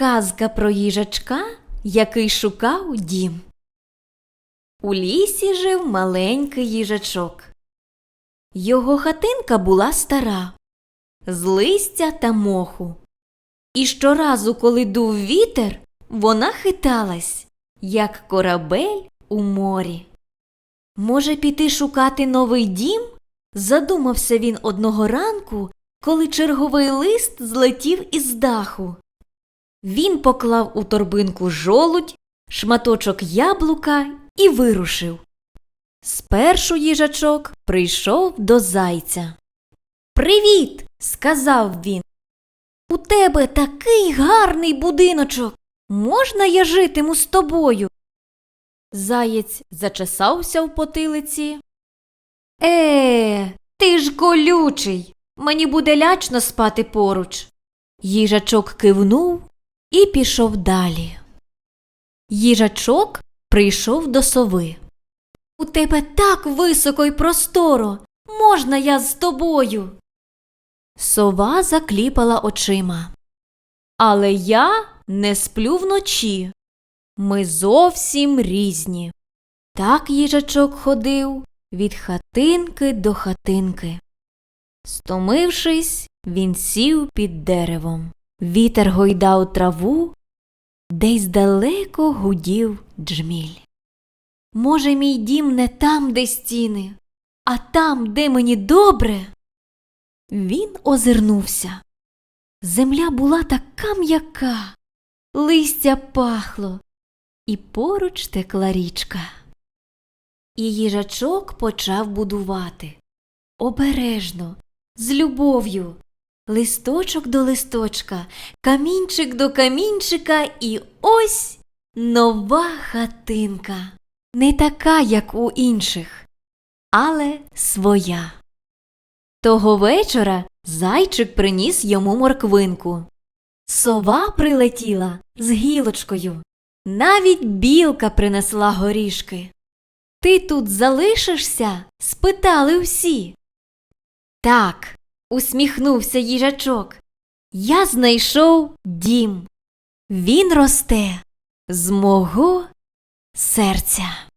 Казка про їжачка, який шукав дім. У лісі жив маленький їжачок. Його хатинка була стара, з листя та моху. І щоразу, коли дув вітер, вона хиталась, як корабель у морі. Може, піти шукати новий дім? Задумався він одного ранку, коли черговий лист злетів із даху. Він поклав у торбинку жолудь, шматочок яблука і вирушив. Спершу їжачок прийшов до зайця. Привіт, сказав він. У тебе такий гарний будиночок. Можна я житиму з тобою? Заєць зачесався в потилиці. Е, ти ж колючий. Мені буде лячно спати поруч. Їжачок кивнув і пішов далі. Їжачок прийшов до сови. У тебе так високо й просторо. Можна я з тобою? Сова закліпала очима. Але я не сплю вночі. Ми зовсім різні. Так їжачок ходив від хатинки до хатинки. Стомившись, він сів під деревом. Вітер гойдав траву, десь далеко гудів джміль. Може, мій дім не там, де стіни, а там, де мені добре. Він озирнувся. Земля була така м'яка, листя пахло, і поруч текла річка. І їжачок почав будувати обережно, з любов'ю, листочок до листочка, камінчик до камінчика, і ось нова хатинка, не така, як у інших, але своя. Того вечора зайчик приніс йому морквинку. Сова прилетіла з гілочкою. Навіть білка принесла горішки. Ти тут залишишся? спитали всі. Так, усміхнувся їжачок. Я знайшов дім. Він росте з мого серця.